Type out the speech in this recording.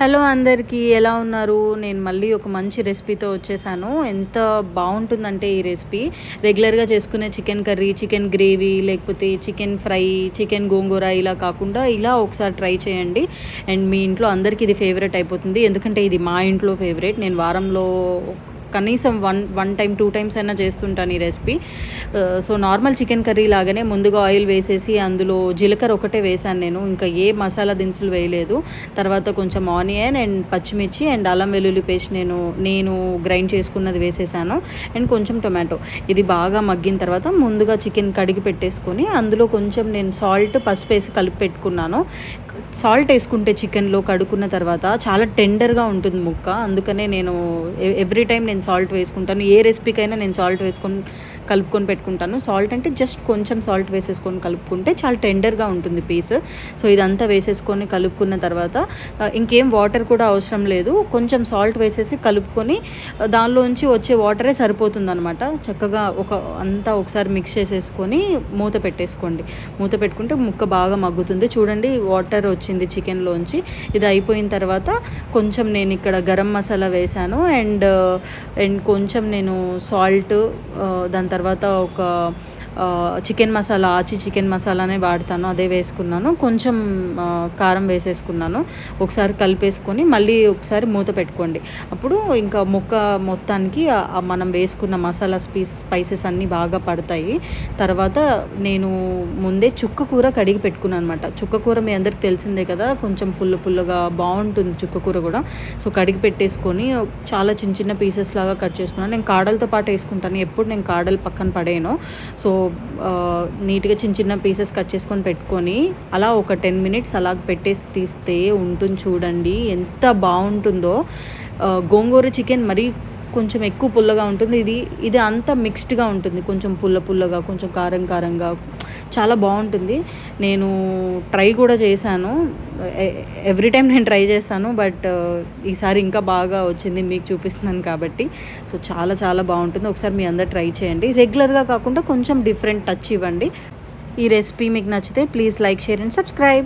Hello అందరికీ ఎలా ఉన్నారు? నేను మళ్ళీ ఒక మంచి రెసిపీతో వచ్చేసాను. ఎంత బాగుంటుందంటే ఈ రెసిపీ. రెగ్యులర్గా చేసుకునే చికెన్ కర్రీ చికెన్ గ్రేవీ లేకపోతే చికెన్ ఫ్రై చికెన్ గోంగూర ఇలా కాకుండా ఇలా ఒకసారి ట్రై చేయండి. అండ్ మీ ఇంట్లో అందరికీ ఇది ఫేవరెట్ అయిపోతుంది. ఎందుకంటే ఇది మా ఇంట్లో ఫేవరెట్. నేను వారంలో కనీసం one one time two times అయినా చేస్తుంటాను ఈ recipe. So normal chicken curry లాగానే ముందుగా ఆయిల్ వేసేసి అందులో జీలకర్ర ఒకటే వేసాను నేను. ఇంకా ఏ మసాలా దినుసులు వేయలేదు. తర్వాత కొంచెం ఆనియన్ అండ్ పచ్చిమిర్చి అండ్ అల్లం వెల్లుల్లి పేస్ట్ నేను నేను గ్రైండ్ చేసుకున్నది వేసేసాను. అండ్ కొంచెం టొమాటో. ఇది బాగా మగ్గిన తర్వాత ముందుగా చికెన్ కడిగి పెట్టేసుకొని అందులో కొంచెం నేను సాల్ట్ పసుపు వేసి కలిపి పెట్టుకున్నాను. సాల్ట్ వేసుకుంటే చికెన్లో కడుక్కున్న తర్వాత చాలా టెండర్గా ఉంటుంది ముక్క. అందుకనే నేను ఎవ్రీ టైం నేను సాల్ట్ వేసుకుంటాను. ఏ రెసిపీకైనా నేను సాల్ట్ వేసుకొని కలుపుకొని పెట్టుకుంటాను. సాల్ట్ అంటే జస్ట్ కొంచెం సాల్ట్ వేసేసుకొని కలుపుకుంటే చాలా టెండర్గా ఉంటుంది పీస్. సో ఇదంతా వేసేసుకొని కలుపుకున్న తర్వాత ఇంకేం వాటర్ కూడా అవసరం లేదు. కొంచెం సాల్ట్ వేసేసి కలుపుకొని దానిలోంచి వచ్చే వాటరే సరిపోతుంది అనమాట చక్కగా ఒక అంతా ఒకసారి మిక్స్ చేసేసుకొని మూత పెట్టేసుకోండి. మూత పెట్టుకుంటే ముక్క బాగా మగ్గుతుంది. చూడండి వాటర్ వచ్చింది చికెన్లోంచి. ఇది అయిపోయిన తర్వాత కొంచెం నేను ఇక్కడ గరం మసాలా వేశాను. అండ్ అండ్ కొంచెం నేను సాల్ట్ దాని తర్వాత ఒక చికెన్ మసాలా ఆచి చికెన్ మసాలానే వాడతాను అదే వేసుకున్నాను. కొంచెం కారం వేసేసుకున్నాను. ఒకసారి కలిపేసుకొని మళ్ళీ ఒకసారి మూత పెట్టుకోండి. అప్పుడు ఇంకా ముక్క మొత్తానికి మనం వేసుకున్న మసాలా స్పీస్ స్పైసెస్ అన్నీ బాగా పడతాయి. తర్వాత నేను ముందే చుక్క కూర కడిగి పెట్టుకున్నాను అనమాట చుక్క కూర మీ అందరికి తెలిసిందే కదా కొంచెం పుల్ల పుల్లగా బాగుంటుంది చుక్క కూర కూడా. సో కడిగి పెట్టేసుకొని చాలా చిన్న చిన్న పీసెస్ లాగా కట్ చేసుకున్నాను. నేను కాడలతో పాటు వేసుకుంటాను. ఎప్పుడు నేను కాడలు పక్కన పడేను సో నీట్గా చిన్న చిన్న పీసెస్ కట్ చేసుకొని పెట్టుకొని అలా ఒక టెన్ మినిట్స్ అలా పెట్టేసి తీస్తే ఉంటుంది చూడండి. ఎంత బాగుంటుందో. గోంగూర చికెన్ మరీ కొంచెం ఎక్కువ పుల్లగా ఉంటుంది. ఇది ఇది అంతా మిక్స్డ్గా ఉంటుంది. కొంచెం పుల్ల పుల్లగా కొంచెం కారం కారంగా. చాలా బాగుంటుంది. నేను ట్రై కూడా చేశాను. ఎవ్రీ టైం నేను ట్రై చేస్తాను. బట్ ఈసారి ఇంకా బాగా వచ్చింది. మీకు చూపిస్తున్నాను కాబట్టి. సో చాలా చాలా బాగుంటుంది. ఒకసారి మీ అందరు ట్రై చేయండి. రెగ్యులర్గా కాకుండా కొంచెం డిఫరెంట్ టచ్ ఇవ్వండి. ఈ రెసిపీ మీకు నచ్చితే please like share and subscribe.